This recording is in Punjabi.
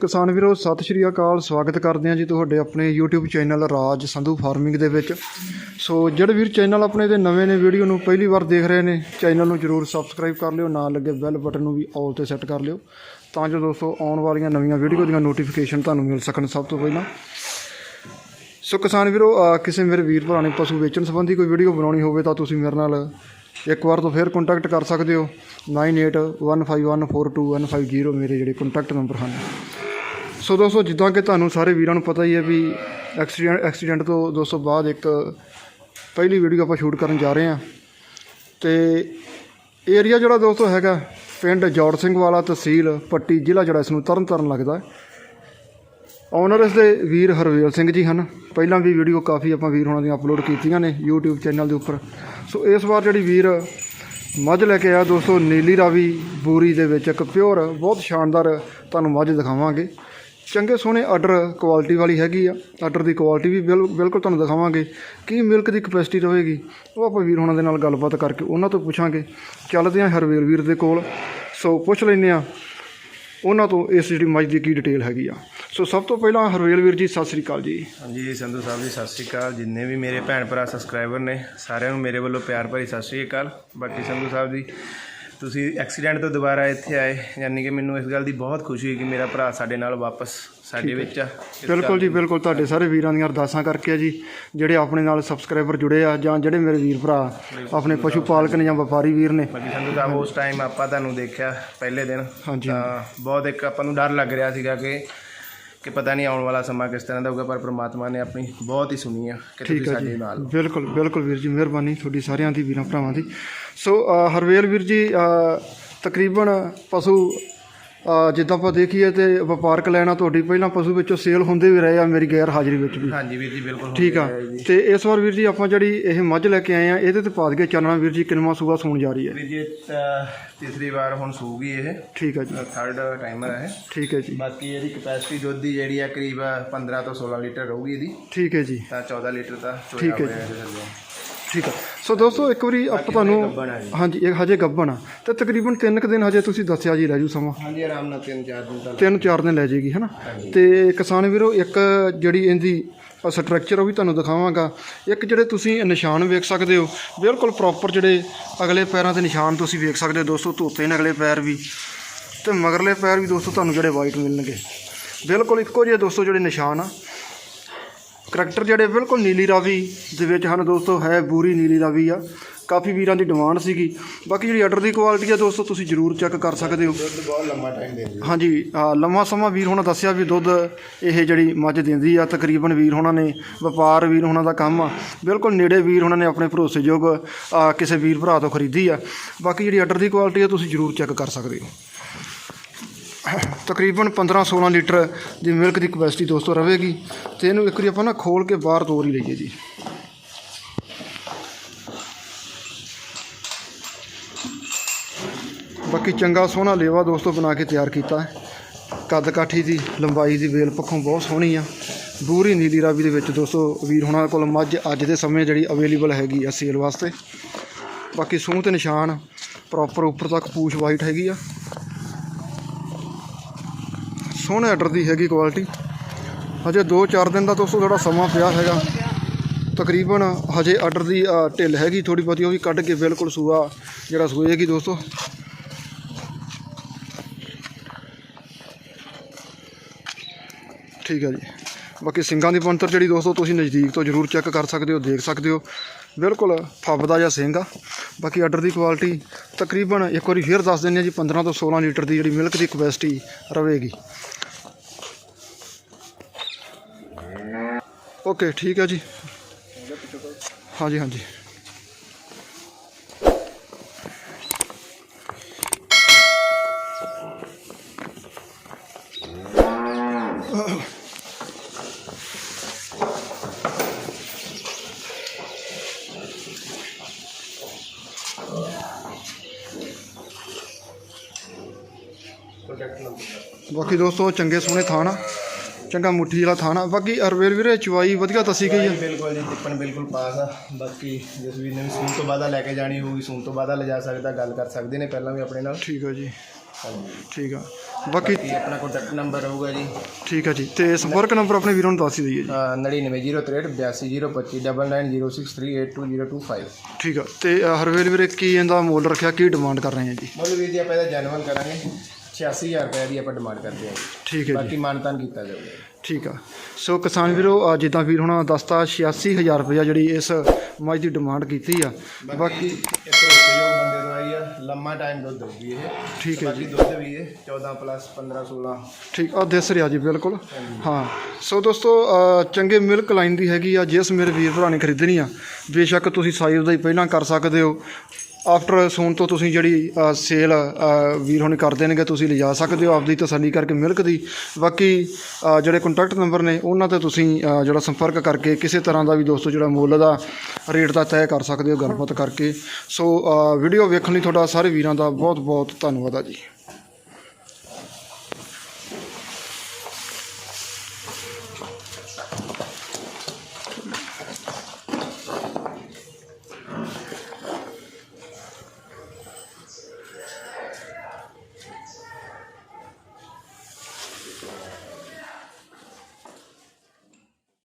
ਕਿਸਾਨ ਵੀਰੋ, ਸਤਿ ਸ਼੍ਰੀ ਅਕਾਲ, ਸਵਾਗਤ ਕਰਦੇ ਹਾਂ ਜੀ ਤੁਹਾਡੇ ਆਪਣੇ YouTube channel Raj Sandhu farming ਦੇ ਵਿੱਚ। ਸੋ ਜਿਹੜੇ ਵੀਰ ਚੈਨਲ ਆਪਣੇ ਦੇ ਨਵੇਂ ਨੇ, ਵੀਡੀਓ ਨੂੰ ਪਹਿਲੀ ਵਾਰ ਦੇਖ ਰਹੇ ਨੇ, ਚੈਨਲ ਨੂੰ ਜਰੂਰ ਸਬਸਕ੍ਰਾਈਬ ਕਰ ਲਿਓ, ਨਾਲ ਲੱਗੇ ਬੈਲ ਬਟਨ ਨੂੰ ਵੀ ਆਲ ਤੇ ਸੈੱਟ ਕਰ ਲਿਓ। ਤਾਂ ਜੋ ਦੋਸਤੋ, ਆਉਣ ਵਾਲੀਆਂ ਨਵੀਆਂ ਵੀਡੀਓ ਦੀਆਂ ਨੋਟੀਫਿਕੇਸ਼ਨ ਤੁਹਾਨੂੰ ਮਿਲ ਸਕਣ ਸਭ ਤੋਂ ਪਹਿਲਾਂ। ਸੋ ਕਿਸਾਨ ਵੀਰੋ ਕਿਸੇ ਮੇਰੇ ਵੀਰ ਭਰਾ ਨੇ ਪਸ਼ੂ ਵੇਚਣ ਸੰਬੰਧੀ ਕੋਈ ਵੀਡੀਓ ਬਣਾਉਣੀ ਹੋਵੇ ਤਾਂ ਤੁਸੀਂ ਮੇਰੇ ਨਾਲ ਇੱਕ ਵਾਰ ਤੋਂ ਫਿਰ ਕੰਟੈਕਟ ਕਰ ਸਕਦੇ ਹੋ। 9815142150 ਮੇਰੇ ਜਿਹੜੇ ਕੰਟੈਕਟ ਨੰਬਰ ਹਨ। ਸੋ ਦੋਸਤੋ, ਜਿੱਦਾਂ ਕਿ ਤੁਹਾਨੂੰ ਸਾਰੇ ਵੀਰਾਂ ਨੂੰ ਪਤਾ ਹੀ ਹੈ ਵੀ ਐਕਸੀਡੈਂਟ ਐਕਸੀਡੈਂਟ ਤੋਂ ਦੋਸਤੋ ਬਾਅਦ ਇੱਕ ਪਹਿਲੀ ਵੀਡੀਓ ਆਪਾਂ ਸ਼ੂਟ ਕਰਨ ਜਾ ਰਹੇ ਹਾਂ। ਤੇ ਏਰੀਆ ਜਿਹੜਾ ਦੋਸਤੋ ਹੈਗਾ, ਪਿੰਡ ਜੋੜ ਸਿੰਘ ਵਾਲਾ ਤਹਿਸੀਲ ਪੱਟੀ ਜ਼ਿਲ੍ਹਾ ਜਿਹੜਾ ਇਸ ਨੂੰ ਤਰਨ ਤਰਨਤਾਰਨ ਲੱਗਦਾ ਔਨਰ ਇਸ ਦੇ ਵੀਰ ਹਰਵੇਲ ਸਿੰਘ ਜੀ ਹਨ। ਪਹਿਲਾਂ ਵੀ ਵੀਡੀਓ ਕਾਫੀ ਆਪਾਂ ਵੀਰ ਹੋਣਾ ਦੀਆਂ ਅਪਲੋਡ ਕੀਤੀਆਂ ਨੇ YouTube ਚੈਨਲ ਦੇ ਉੱਪਰ। ਸੋ ਇਸ ਵਾਰ ਜਿਹੜੀ ਵੀਰ ਮੱਝ ਲੈ ਕੇ ਆਇਆ ਦੋਸਤੋ, ਨੀਲੀ ਰਾਵੀ ਬੂਰੀ ਦੇ ਵਿੱਚ ਇੱਕ ਪਿਓਰ ਬਹੁਤ ਸ਼ਾਨਦਾਰ ਤੁਹਾਨੂੰ ਮੱਝ ਦਿਖਾਵਾਂਗੇ। ਚੰਗੇ ਸੋਹਣੇ ਆਰਡਰ ਕੁਆਲਿਟੀ ਵਾਲੀ ਹੈਗੀ ਆ। ਆਰਡਰ ਦੀ ਕੁਆਲਿਟੀ ਵੀ ਬਿਲ- ਬਿਲਕੁਲ ਤੁਹਾਨੂੰ ਦਿਖਾਵਾਂਗੇ ਕੀ ਮਿਲਕ ਦੀ ਕਪੈਸਿਟੀ ਰਹੇਗੀ। ਉਹ ਆਪਾਂ ਵੀਰ ਹੋਣਾ ਦੇ ਨਾਲ ਗੱਲਬਾਤ ਕਰਕੇ ਉਹਨਾਂ ਤੋਂ ਪੁੱਛਾਂਗੇ। ਚੱਲਦੇ ਹਾਂ ਹਰਵੇਲ ਵੀਰ ਦੇ ਕੋਲ। ਸੋ ਪੁੱਛ ਲੈਂਦੇ ਆ ਉਹਨਾਂ ਤੋਂ ਇਸ ਜਿਹੜੀ ਮੱਝ ਦੀ ਕੀ ਡਿਟੇਲ ਹੈਗੀ ਆ। ਸੋ ਸਭ ਤੋਂ ਪਹਿਲਾਂ ਹਰਵੇਲ ਵੀਰ ਜੀ, ਸਤਿ ਸ੍ਰੀ ਅਕਾਲ ਜੀ। ਹਾਂਜੀ, ਸੰਧੂ ਸਾਹਿਬ ਜੀ, ਸਤਿ ਸ਼੍ਰੀ ਅਕਾਲ। ਜਿੰਨੇ ਵੀ ਮੇਰੇ ਭੈਣ ਭਰਾ ਸਬਸਕ੍ਰਾਈਬਰ ਨੇ, ਸਾਰਿਆਂ ਨੂੰ ਮੇਰੇ ਵੱਲੋਂ ਪਿਆਰ ਭਰੀ ਸਤਿ ਸ਼੍ਰੀ ਅਕਾਲ। ਬਾਕੀ ਸੰਧੂ ਸਾਹਿਬ ਜੀ ਤੁਸੀਂ ਐਕਸੀਡੈਂਟ ਤੋਂ ਦੁਬਾਰਾ ਇੱਥੇ ਆਏ ਯਾਨੀ ਕਿ ਮੈਨੂੰ ਇਸ ਗੱਲ ਦੀ ਬਹੁਤ ਖੁਸ਼ੀ ਹੋਈ ਕਿ ਮੇਰਾ ਭਰਾ ਸਾਡੇ ਨਾਲ ਵਾਪਸ ਸਾਡੇ ਵਿੱਚ ਆ। ਬਿਲਕੁਲ ਜੀ ਬਿਲਕੁਲ ਤੁਹਾਡੇ ਸਾਰੇ ਵੀਰਾਂ ਦੀਆਂ ਅਰਦਾਸਾਂ ਕਰਕੇ ਆ ਜੀ ਜਿਹੜੇ ਆਪਣੇ ਨਾਲ ਸਬਸਕ੍ਰਾਈਬਰ ਜੁੜੇ ਆ ਜਾਂ ਜਿਹੜੇ ਮੇਰੇ ਵੀਰ ਭਰਾ ਆਪਣੇ ਪਸ਼ੂ ਪਾਲਕ ਨੇ ਜਾਂ ਵਪਾਰੀ ਵੀਰ ਨੇ। ਬਾਕੀ ਸੰਧੂ ਸਾਹਿਬ ਉਸ ਟਾਈਮ ਆਪਾਂ ਤੁਹਾਨੂੰ ਦੇਖਿਆ ਪਹਿਲੇ ਦਿਨ ਹਾਂਜੀ। ਤਾਂ ਬਹੁਤ ਇੱਕ ਆਪਾਂ ਨੂੰ ਡਰ ਲੱਗ ਰਿਹਾ ਸੀਗਾ ਕਿ ਕਿ ਪਤਾ ਨਹੀਂ ਆਉਣ ਵਾਲਾ ਸਮਾਂ ਕਿਸ ਤਰ੍ਹਾਂ ਦਾ ਹੋਊਗਾ ਪਰ ਪ੍ਰਮਾਤਮਾ ਨੇ ਆਪਣੀ ਬਹੁਤ ਹੀ ਸੁਣੀ ਆ ਕਿ ਤੁਸੀਂ ਸਾਡੇ ਨਾਲ ਹੋ। ਬਿਲਕੁਲ ਬਿਲਕੁਲ ਵੀਰ ਜੀ ਮਿਹਰਬਾਨੀ ਤੁਹਾਡੀ ਸਾਰਿਆਂ ਦੀ ਵੀਰਾਂ ਭਰਾਵਾਂ ਦੀ ਸੋ ਅ, ਹਰਵੇਲ ਵੀਰ ਜੀ ਅ, ਤਕਰੀਬਨ ਪਸ਼ੂ ਜਿੱਦਾਂ ਆਪਾਂ ਦੇਖੀਏ ਤੇ ਵਪਾਰਕ ਲੈਣਾ ਤੁਹਾਡੀ ਪਹਿਲਾਂ ਪਸ਼ੂ ਵਿੱਚੋਂ ਸੇਲ ਹੁੰਦੇ ਵੀ ਰਹੇ ਆ ਮੇਰੀ ਗੈਰ ਹਾਜ਼ਰੀ ਵਿੱਚ ਵੀ। ਹਾਂਜੀ ਵੀਰ ਜੀ ਬਿਲਕੁਲ ਠੀਕ ਆ। ਤੇ ਇਸ ਵਾਰ ਵੀਰ ਜੀ ਆਪਾਂ ਜਿਹੜੀ ਇਹ ਮੱਝ ਲੈ ਕੇ ਆਏ ਆ ਇਹਦੇ ਤੇ ਪਾ ਦਈਏ ਚਾਨਣਾ। ਵੀਰ ਜੀ ਕਿੰਨਵਾਂ ਸੂਆ ਸੂਣ ਜਾ ਰਹੀ ਹੈ? ਵੀਰ ਜੀ ਤੀਸਰੀ ਵਾਰ ਹੁਣ ਸੂਗੀ ਇਹ। ਠੀਕ ਹੈ ਜੀ। ਥਰਡ ਟਾਈਮਰ ਹੈ ਠੀਕ ਹੈ ਜੀ। ਬਾਕੀ ਇਹਦੀ ਕਪੈਸਿਟੀ ਦੁੱਧ ਦੀ ਜਿਹੜੀ ਆ ਕਰੀਬ 15 ਤੋਂ 16 ਲੀਟਰ ਰਹੂਗੀ ਇਹਦੀ। ਠੀਕ ਹੈ ਜੀ। ਤਾਂ 14 ਲੀਟਰ ਤਾਂ ਚੋਇਆ ਹੈ ਹੋਇਆ ਥੱਲੇ। ਠੀਕ ਆ। ਸੋ ਦੋਸਤੋ ਇੱਕ ਵਾਰੀ ਆਪਾਂ ਤੁਹਾਨੂੰ। ਹਾਂਜੀ ਇਹ ਹਜੇ ਗੱਭਣ ਆ। ਤੇ ਤਕਰੀਬਨ 3 ਕੁ ਦਿਨ ਹਜੇ ਤੁਸੀਂ ਦੱਸਿਆ ਜੀ ਲੈ ਜੂ ਸਮਾਂ। ਹਾਂਜੀ ਆਰਾਮ ਨਾਲ 3-4 ਦਿਨ ਤੱਕ ਤਿੰਨ ਚਾਰ ਦਿਨ ਲੈ ਜਾਏਗੀ ਹਨਾ? ਤੇ ਕਿਸਾਨ ਵੀਰੋ ਇੱਕ ਜਿਹੜੀ ਇਹਦੀ ਸਟਰਕਚਰ ਉਹ ਵੀ ਤੁਹਾਨੂੰ ਦਿਖਾਵਾਂਗਾ। ਇੱਕ ਜਿਹੜੇ ਤੁਸੀਂ ਨਿਸ਼ਾਨ ਵੇਖ ਸਕਦੇ ਹੋ ਬਿਲਕੁਲ ਪ੍ਰੋਪਰ ਜਿਹੜੇ ਅਗਲੇ ਪੈਰਾਂ ਦੇ ਨਿਸ਼ਾਨ ਤੁਸੀਂ ਵੇਖ ਸਕਦੇ ਹੋ ਦੋਸਤੋ ਧੋਤੇ ਨੇ ਅਗਲੇ ਪੈਰ ਵੀ। ਤੇ ਮਗਰਲੇ ਪੈਰ ਵੀ ਦੋਸਤੋ ਤੁਹਾਨੂੰ ਜਿਹੜੇ ਵਾਈਟ ਮਿਲਣਗੇ। ਬਿਲਕੁਲ ਇੱਕੋ ਜਿਹੇ ਦੋਸਤੋ ਜਿਹੜੇ ਨਿਸ਼ਾਨ ਆ। ਕਰੈਕਟਰ ਜਿਹੜੇ ਬਿਲਕੁਲ ਨੀਲੀ ਰਾਵੀ ਦੇ ਵਿੱਚ ਹਨ ਦੋਸਤੋ ਹੈ ਬੂਰੀ ਨੀਲੀ ਰਾਵੀ ਆ। ਕਾਫੀ ਵੀਰਾਂ ਦੀ ਡਿਮਾਂਡ ਸੀਗੀ। ਬਾਕੀ ਜਿਹੜੀ ਆਰਡਰ ਦੀ ਕੁਆਲਿਟੀ ਆ ਦੋਸਤੋ ਤੁਸੀਂ ਜ਼ਰੂਰ ਚੈੱਕ ਕਰ ਸਕਦੇ ਹੋ। ਦੁੱਧ ਬਹੁਤ ਲੰਮਾ ਟਾਈਮ ਦਿੰਦੀ ਹਾਂਜੀ ਲੰਮਾ ਸਮਾਂ ਵੀਰ ਹੋਣਾ ਦੱਸਿਆ ਵੀ ਦੁੱਧ ਇਹ ਜਿਹੜੀ ਮੱਝ ਦਿੰਦੀ ਆ ਤਕਰੀਬਨ ਵੀਰ ਹੋਣਾ ਨੇ ਵਪਾਰ ਵੀਰ ਹੋਣਾ ਦਾ ਕੰਮ ਆ। ਬਿਲਕੁਲ ਨੇੜੇ ਵੀਰ ਹੋਣਾ ਨੇ ਆਪਣੇ ਭਰੋਸੇਯੋਗ ਕਿਸੇ ਵੀਰ ਭਰਾ ਤੋਂ ਖਰੀਦੀ ਆ। ਬਾਕੀ ਜਿਹੜੀ ਆਰਡਰ ਦੀ ਕੁਆਲਿਟੀ ਆ ਤੁਸੀਂ ਜ਼ਰੂਰ ਚੈੱਕ ਕਰ ਸਕਦੇ ਹੋ। ਤਕਰੀਬਨ 15-16 ਲੀਟਰ ਦੀ ਮਿਲਕ ਦੀ ਕਪੈਸਿਟੀ ਦੋਸਤੋ ਰਹੇਗੀ ਤੇ ਇਹਨੂੰ ਇੱਕ ਵਾਰੀ ਆਪਾਂ ਨਾ ਖੋਲ ਕੇ ਬਾਹਰ ਤੋਰ ਹੀ ਲਈਏ ਜੀ। ਬਾਕੀ ਚੰਗਾ ਸੋਹਣਾ ਲੇਵਾ ਦੋਸਤੋ ਬਣਾ ਕੇ ਤਿਆਰ ਕੀਤਾ ਹੈ। ਕੱਦ ਕਾਠੀ ਦੀ, ਲੰਬਾਈ ਦੀ ਵੇਲ ਪੱਖੋਂ ਬਹੁਤ ਸੋਹਣੀ ਆ। ਬੂਰੀ ਨੀਲੀ ਰਾਵੀ ਦੇ ਵਿੱਚ ਦੋਸਤੋ ਵੀਰ ਹੋਣਾ ਕੋਲ ਮੱਝ ਅੱਜ ਦੇ ਸਮੇਂ ਜਿਹੜੀ ਅਵੇਲੇਬਲ ਹੈਗੀ ਆ ਸੇਲ ਵਾਸਤੇ। ਬਾਕੀ ਸੂਹ ਤੇ ਨਿਸ਼ਾਨ ਪ੍ਰੋਪਰ ਉੱਪਰ ਤੱਕ ਪੂਛ ਵਾਈਟ ਹੈਗੀ ਆ। ਸੋਹਣੇ ਆਰਡਰ ਦੀ ਹੈਗੀ ਕੁਆਲਿਟੀ ਹਜੇ 2-4 ਦਿਨ ਦਾ ਦੋਸਤੋ ਥੋੜਾ ਸਮਾਂ ਪਿਆ ਹੈਗਾ। ਤਕਰੀਬਨ ਹਜੇ ਆਰਡਰ ਦੀ ਢਿੱਲ ਹੈਗੀ ਥੋੜੀ ਬਹੁਤੀ, ਉਹ ਵੀ ਕੱਢ ਕੇ ਬਿਲਕੁਲ ਸੂਆ ਜਿਹੜਾ ਸੂਏਗੀ ਦੋਸਤੋ। ਠੀਕ ਹੈ ਜੀ। ਬਾਕੀ ਸਿੰਘਾਂ ਦੀ ਬਣਤਰ ਜਿਹੜੀ ਦੋਸਤੋ ਤੁਸੀਂ ਨਜ਼ਦੀਕ ਤੋਂ ਜ਼ਰੂਰ ਚੈੱਕ ਕਰ ਸਕਦੇ ਹੋ, ਦੇਖ ਸਕਦੇ ਹੋ। ਬਿਲਕੁਲ ਫੱਬਦਾ ਜਾਂ ਸਿੰਘ ਆ। ਬਾਕੀ ਆਰਡਰ ਦੀ ਕੁਆਲਿਟੀ ਤਕਰੀਬਨ ਇੱਕ ਵਾਰੀ ਫੇਰ ਦੱਸ ਦਿੰਦੇ ਹਾਂ ਜੀ 15 ਤੋਂ 16 ਲੀਟਰ ਦੀ ਜਿਹੜੀ ਮਿਲਕ ਦੀ ਕਪੈਸਿਟੀ ਰਹੇਗੀ ਓਕੇ ਠੀਕ ਹੈ ਜੀ ਹਾਂਜੀ ਹਾਂਜੀ ਬਾਕੀ ਦੋਸਤੋ ਚੰਗੇ ਸੋਹਣੇ ਥਾਣ ਆ ਚੰਗਾ ਮੁੱਠੀ ਵਾਲਾ ਥਾਣ। ਬਾਕੀ ਅਰਵੇਲ ਵੀਰੇ ਚਵਾਈ ਵਧੀਆ ਦੱਸੀ ਗਈ ਆ। ਬਿਲਕੁਲ ਜੀ ਟਿੱਪਣ ਬਿਲਕੁਲ ਪਾਸ ਆ। ਬਾਕੀ ਜਿਸ ਵੀ ਨੇ ਸੂਨ ਤੋਂ ਬਾਅਦ ਲੈ ਕੇ ਜਾਣੀ ਹੋਊਗੀ ਸੂਨ ਤੋਂ ਬਾਅਦ ਲਿਜਾ ਸਕਦਾ ਗੱਲ ਕਰ ਸਕਦੇ ਨੇ ਪਹਿਲਾਂ ਵੀ ਆਪਣੇ ਨਾਲ। ਠੀਕ ਆ ਜੀ। ਠੀਕ ਆ। ਬਾਕੀ ਬਾਕੀ ਆਪਣਾ ਕੰਟੈਕਟ ਨੰਬਰ ਹੋਊਗਾ ਜੀ। ਠੀਕ ਹੈ ਜੀ। ਤੇ ਸੰਪਰਕ ਨੰਬਰ ਆਪਣੇ ਵੀਰਾਂ ਨੂੰ ਦੱਸ ਹੀ ਦਈਏ ਜੀ। ਅ, 9903825025 ਠੀਕ ਆ। ਤੇ ਅ, ਹਰਵੇਲ ਵੀਰੇ ਕੀ ਇਹਦਾ ਮੁੱਲ ਰੱਖਿਆ ਕੀ ਡਿਮਾਂਡ ਕਰ ਰਹੇ ਆ ਜੀ? ਮੁੱਲ ਵੀਰ ਜੀ ਆਪਾਂ ਇਹਦਾ ਜੈਨੂਅਲ ਕਰਾਂਗੇ। 86000 ਰੁਪਏ ਦੀ ਆਪਾਂ ਡਿਮਾਂਡ ਕਰਦੇ ਹਾਂ ਜੀ। ਠੀਕ ਹੈ ਜੀ। ਬਾਕੀ ਮਾਨਤਾਨ ਕੀਤਾ ਜਾਊਗਾ। ਠੀਕ ਆ। ਸੋ ਕਿਸਾਨ ਵੀਰੋ ਜਿੱਦਾਂ ਵੀਰ ਹੁਣਾਂ ਦੱਸਤਾ 86000 ਰੁਪਇਆ ਜਿਹੜੀ ਇਸ ਮੱਝ ਦੀ ਡਿਮਾਂਡ ਕੀਤੀ ਆ। ਬਾਕੀ ਇਹ ਭਰੋਸੇਯੋਗ ਬੰਦੇ ਤੋਂ ਆਈ ਆ ਲੰਮਾ ਟਾਈਮ ਦੁੱਧ ਦਊਗੀ ਇਹ। ਠੀਕ ਹੈ ਬਾਕੀ ਦੁੱਧ ਵੀ ਇਹ 14 ਪਲੱਸ 15 16 ਠੀਕ ਆ ਦਿਸ ਰਿਹਾ ਜੀ ਬਿਲਕੁਲ। ਹਾਂ। ਸੋ ਦੋਸਤੋ ਅ, ਚੰਗੇ ਮਿਲਕ ਲਾਈਨ ਦੀ ਹੈਗੀ ਆ ਜਿਸ ਮੇਰੇ ਵੀਰ ਭਰਾ ਨੇ ਖਰੀਦਣੀ ਆ ਬੇਸ਼ੱਕ ਤੁਸੀਂ ਸਾਈਜ਼ ਦਾ ਹੀ ਪਹਿਲਾਂ ਕਰ ਸਕਦੇ ਹੋ। ਆਫਟਰ ਸੂਨ ਤੋਂ ਤੁਸੀਂ ਜਿਹੜੀ ਸੇਲ ਵੀਰ ਹੁਣ ਕਰ ਦੇਣਗੇ, ਤੁਸੀਂ ਲਿਜਾ ਸਕਦੇ ਹੋ ਆਪਦੀ ਤਸੱਲੀ ਕਰਕੇ ਮਿਲਕ ਦੀ। ਬਾਕੀ ਜਿਹੜੇ ਕੰਟੈਕਟ ਨੰਬਰ ਨੇ, ਉਹਨਾਂ ਤੇ ਤੁਸੀਂ ਜਿਹੜਾ ਸੰਪਰਕ ਕਰਕੇ ਕਿਸੇ ਤਰ੍ਹਾਂ ਦਾ ਵੀ ਦੋਸਤੋ ਜਿਹੜਾ ਮੁੱਲ ਦਾ ਰੇਟ ਦਾ ਤੈਅ ਕਰ ਸਕਦੇ ਹੋ, ਗੱਲਬਾਤ ਕਰਕੇ। ਸੋ ਵੀਡੀਓ ਵੇਖਣ ਲਈ ਤੁਹਾਡਾ ਸਾਰੇ ਵੀਰਾਂ ਦਾ ਬਹੁਤ ਬਹੁਤ ਧੰਨਵਾਦ ਆ ਜੀ।